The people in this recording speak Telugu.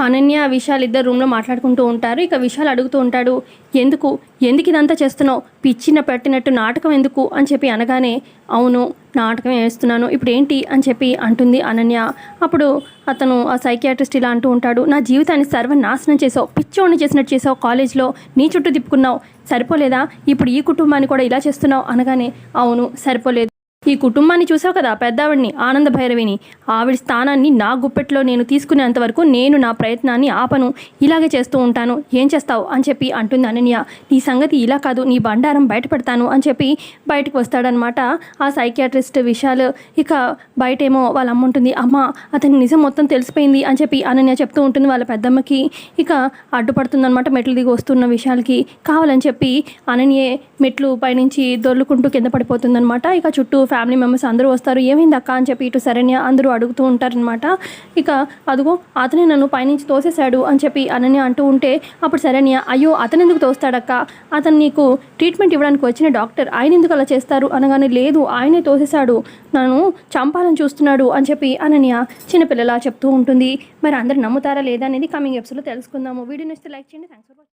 అనన్య విశాల్ ఇద్దరు రూమ్లో మాట్లాడుకుంటూ ఉంటారు. ఇక విశాల్ అడుగుతూ ఉంటాడు ఎందుకు? ఎందుకు ఇదంతా చేస్తున్నావు? పిచ్చిన పెట్టినట్టు నాటకం ఎందుకు? అని చెప్పి అనగానే అవును నాటకం వేస్తున్నాను. ఇప్పుడు ఏంటి? అని చెప్పి అంటుంది అనన్య. అప్పుడు అతను ఆ సైకియాట్రిస్ట్ ఇలా అంటూ ఉంటాడు నా జీవితాన్ని సర్వనాశనం చేసావు. పిచ్చోడిని చేసినట్టు చేసావు కాలేజ్లో. నీ చుట్టూ తిప్పుకున్నావు. సరిపోలేదా? ఇప్పుడు ఈ కుటుంబాన్ని కూడా ఇలా చేస్తున్నావు? అనగానే అవును సరిపోలేదు. ఈ కుటుంబాన్ని చూసావు కదా పెద్దావిడిని ఆనంద భైరవిని. ఆవిడ స్థానాన్ని నా గుప్పెట్లో నేను తీసుకునేంత వరకు నేను నా ప్రయత్నాన్ని ఆపను. ఇలాగే చేస్తూ ఉంటాను. ఏం చేస్తావు? అని చెప్పి అంటుంది అనన్య. నీ సంగతి ఇలా కాదు నీ బండారం బయటపెడతాను అని చెప్పి బయటకు వస్తాడనమాట ఆ సైకియాట్రిస్ట్ విషయాలు ఇక బయటేమో వాళ్ళ అమ్మ ఉంటుంది అమ్మ అతని నిజం మొత్తం తెలిసిపోయింది అని చెప్పి అనన్య చెప్తూ ఉంటుంది వాళ్ళ పెద్దమ్మకి. ఇక అడ్డుపడుతుందనమాట మెట్లు దిగి వస్తున్న విషయాలకి కావాలని చెప్పి అనన్యే మెట్లు పైనుంచి దొర్లుకుంటూ కింద పడిపోతుందనమాట. ఇక చుట్టూ ఫ్యామిలీ మెంబర్స్ అందరూ వస్తారు ఏమైంది అక్క? అని చెప్పి ఇటు శరణ్య అందరూ అడుగుతూ ఉంటారనమాట ఇక అదిగో అతనే నన్ను పైనుంచి తోసేశాడు అని చెప్పి అనని అంటూ ఉంటే అప్పుడు శరణ్య అయ్యో అతను ఎందుకు తోస్తాడక్క? అతను నీకు ట్రీట్మెంట్ ఇవ్వడానికి వచ్చిన డాక్టర్. ఆయన ఎందుకు అలా చేస్తారు? అనగానే లేదు ఆయనే తోసేశాడు. నన్ను చంపాలని చూస్తున్నాడు అని చెప్పి అనన్య చిన్నపిల్లలా చెప్తూ ఉంటుంది. మరి అందరు నమ్ముతారా లేదా అనేది కమింగ్ ఎపిసోడ్లో తెలుసుకుందాము. వీడియో నచ్చితే లైక్ చేయండి. Thanks for